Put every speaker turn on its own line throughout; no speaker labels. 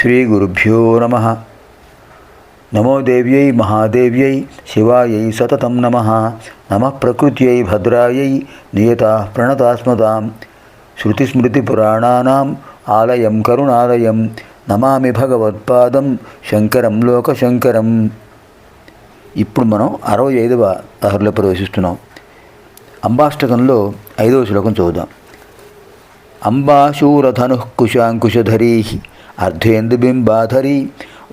శ్రీగురుభ్యో నమ నమో దేవ్యై మహాదేవ్యై శివాయై సతతం నమ నమ ప్రకృత్యై భద్రాయై నియత ప్రణతాస్మదాం శృతిస్మృతిపురాణానాం ఆలయం కరుణాలయం నమామి భగవత్పాదం శంకరం లోకశంకరం ఇప్పుడు మనం అరవై ఐదవ లహరిలో ప్రవేశిస్తున్నాం. అంబాష్టకంలో ఐదవ శ్లోకం చూద్దాం అంబాశూరధను కుశాంకుశధరీ అర్ధేందుబింబాధరి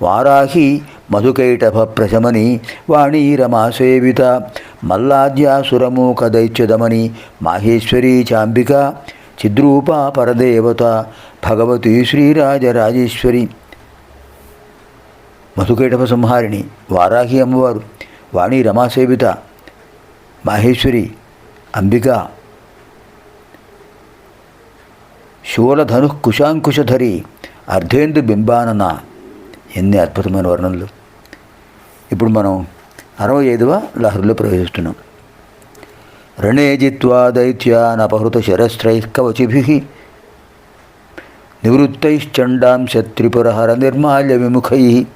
వారాహి మధుకైటభ ప్రశమని వాణీరమాసేవిత మల్లాద్యాసురమూక దైత్యదమని మాహేశ్వరీ చాంబిక చిద్రూపా పరదేవత భగవతి శ్రీరాజరాజేశ్వరి మధుకైటభ సంహారిణి వారాహి అమ్మవారు వాణి రమాసేవిత మాహేశ్వరి అంబిక శూలధను కుశాంకుశధరి అర్ధేందు బింబానన? ఎన్ని అద్భుతమైన వర్ణనలు. ఇప్పుడు మనం అరవై ఐదవ లహరిలో ప్రవేశిస్తున్నాం. రణే జిత్వా దైత్యానపహృత శరస్త్రైకవచిభి నివృత్తైశ్చండాం శత్రిపురహర నిర్మాల్య విముఖై.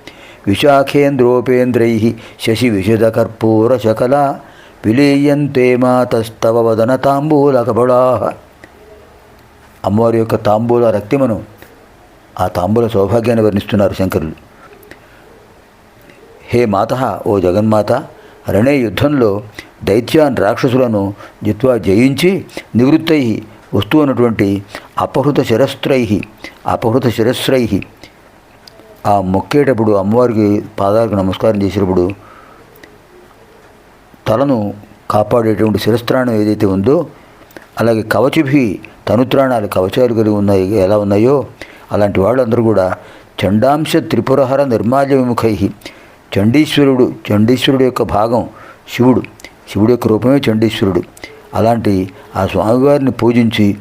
విశాఖేంద్రోపేంద్రై. శశి విశదకర్పూర శకల విలీయంతే మాతస్తవ వదన తాంబూల కబళా అమ్మవారి యొక్క తాంబూల రక్తిమను ఆ తాంబూల సౌభాగ్యాన్ని వర్ణిస్తున్నారు శంకరులు. హే మాత ఓ జగన్మాత రణే యుద్ధంలో దైత్యాన్ రాక్షసులను జిత్వా జయించి నివృత్తై వస్తూ ఉన్నటువంటి అపహృత శిరస్త్రై అపహృత శిరస్త్రై. ఆ మొక్కేటప్పుడు అమ్మవారికి పాదాలకు నమస్కారం చేసేటప్పుడు తలను కాపాడేటువంటి శిరస్త్రాణం ఏదైతే ఉందో అలాగే కవచిభి తనుత్రాణాలు కవచాలు కలిగి ఉన్నాయి ఎలా ఉన్నాయో అలాంటి వాళ్ళందరూ కూడా చండాంశ త్రిపురహర నిర్మాల్య విముఖై. చండీశ్వరుడు చండీశ్వరుడు యొక్క భాగం శివుడు. శివుడు యొక్క రూపమే చండీశ్వరుడు. అలాంటి ఆ స్వామివారిని పూజించి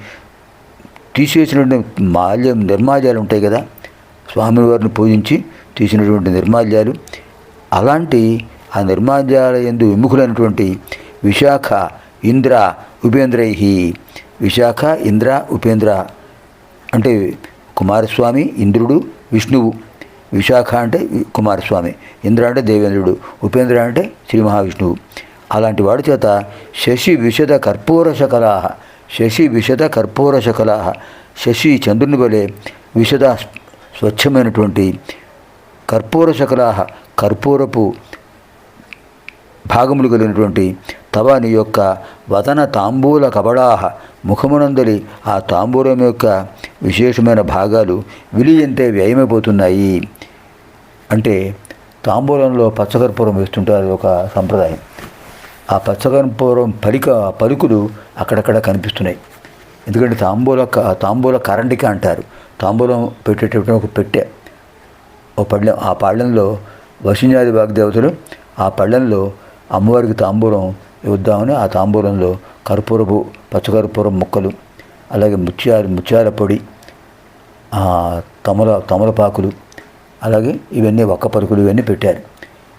తీసేసినటువంటి మాల్యం నిర్మాల్యాలు ఉంటాయి కదా. స్వామివారిని పూజించి తీసినటువంటి నిర్మాల్యాలు. అలాంటి ఆ నిర్మాల్యాల ఎందు విముఖులైనటువంటి విశాఖ ఇంద్ర ఉపేంద్రై. విశాఖ ఇంద్ర ఉపేంద్ర అంటే కుమారస్వామి ఇంద్రుడు విష్ణువు. విశాఖ అంటే కుమారస్వామి. ఇంద్ర అంటే దేవేంద్రుడు. ఉపేంద్ర అంటే శ్రీ మహావిష్ణువు. అలాంటి వాడి చేత శశి విశద కర్పూర శకలాహ శశి విశద కర్పూర శకలాహ శశి చంద్రుని వలె విశద స్వచ్ఛమైనటువంటి కర్పూర శకలాహ కర్పూరపు భాగములు కలిగినటువంటి తవ నీ యొక్క వదన తాంబూల కబడాహ ముఖమునందలి ఆ తాంబూలం యొక్క విశేషమైన భాగాలు విలియంతే వ్యయమైపోతున్నాయి. అంటే తాంబూలంలో పచ్చకర్పూరం వేస్తుంటారు ఒక సంప్రదాయం. ఆ పచ్చకర్పూరం పలిక పలుకులు అక్కడక్కడ కనిపిస్తున్నాయి. ఎందుకంటే తాంబూల తాంబూల కరండిక అంటారు. తాంబూలం పెట్టేటప్పుడు ఒక పెట్టె ఓ పళ్ళెం ఆ పళ్ళెంలో వశిన్యాది వాగ్దేవతలు ఆ పళ్ళెంలో అమ్మవారికి తాంబూలం ఇద్దామని ఆ తాంబూలంలో కర్పూరపు పచ్చకర్పూరం ముక్కలు అలాగే ముత్యాల ముత్యాల పొడి తమల తమలపాకులు అలాగే ఇవన్నీ ఒక్క పరుకులు ఇవన్నీ పెట్టారు.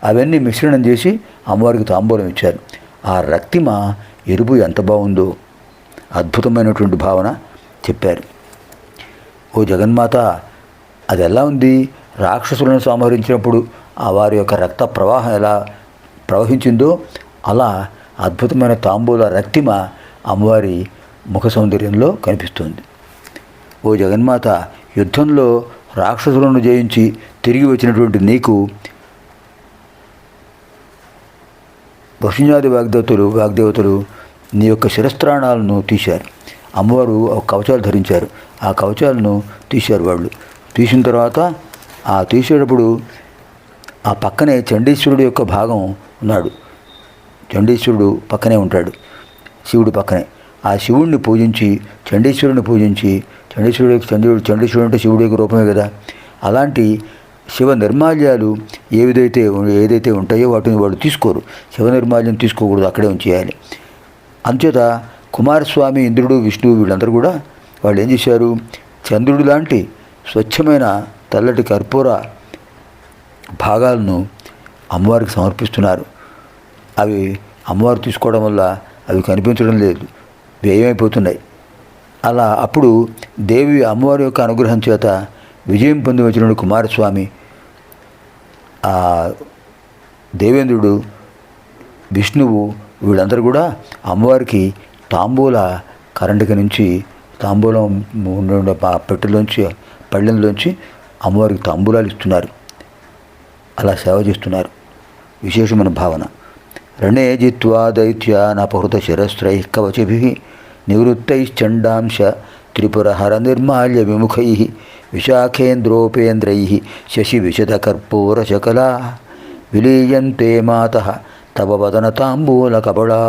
అవన్నీ మిశ్రణం చేసి అమ్మవారికి తాంబూలం ఇచ్చారు. ఆ రక్తిమ ఎరుపు ఎంత బాగుందో అద్భుతమైనటువంటి భావన చెప్పారు. ఓ జగన్మాత అది ఎలా ఉంది? రాక్షసులను సంహరించినప్పుడు ఆ వారి యొక్క రక్త ప్రవాహం ఎలా ప్రవహించిందో అలా అద్భుతమైన తాంబూల రక్తిమ అమ్మవారి ముఖ సౌందర్యంలో కనిపిస్తుంది. ఓ జగన్మాత యుద్ధంలో రాక్షసులను జయించి తిరిగి వచ్చినటువంటి నీకు వృషిణాది వాగ్దేవతలు వాగ్దేవతలు నీ యొక్క శిరస్త్రాణాలను తీశారు. అమ్మవారు ఒక కవచాలు ధరించారు. ఆ కవచాలను తీశారు వాళ్ళు. తీసిన తర్వాత ఆ తీసేటప్పుడు ఆ పక్కనే చండీశ్వరుడు యొక్క భాగం ఉన్నాడు. చండీశ్వరుడు పక్కనే ఉంటాడు. శివుడు పక్కనే. ఆ శివుడిని పూజించి చండీశ్వరుని పూజించి చండీశ్వరుడు చంద్రుడు చండీశ్వరుడు అంటే శివుడి యొక్క రూపమే కదా. అలాంటి శివ నిర్మాల్యాలు ఏ విధైతే ఏదైతే ఉంటాయో వాటిని వాళ్ళు తీసుకోరు. శివ నిర్మాల్యం తీసుకోకూడదు అక్కడే ఉంచేయాలి. అంచేత కుమారస్వామి ఇంద్రుడు విష్ణువు వీళ్ళందరూ కూడా వాళ్ళు ఏం చేశారు? చంద్రుడు లాంటి స్వచ్ఛమైన తెల్లటి కర్పూర భాగాలను అమ్మవారికి సమర్పిస్తున్నారు. అవి అమ్మవారు తీసుకోవడం వల్ల అవి కనిపించడం లేదు. వ్యయమైపోతున్నాయి. అలా అప్పుడు దేవి అమ్మవారి యొక్క అనుగ్రహం చేత విజయం పొంది వచ్చిన కుమారస్వామి ఆ దేవేంద్రుడు విష్ణువు వీళ్ళందరూ కూడా అమ్మవారికి తాంబూల కరెంటుకి నుంచి తాంబూలం ఉండే పెట్టెలోంచి పళ్ళెంలోంచి అమ్మవారికి తాంబూలాలు ఇస్తున్నారు. అలా సేవ చేస్తున్నారు. విశేషమైన భావన. రణే జిత్వా దైత్య నపహృత శిరస్త్రై కవచభి నివృత్తైశ్చండాంశ త్రిపురహర నిర్మాల్య విముఖై విశాఖేంద్రోపేంద్రై శశి విశదకర్పూరశకలా విలీయంతే మాత తవ వదన తాంబూల కబళా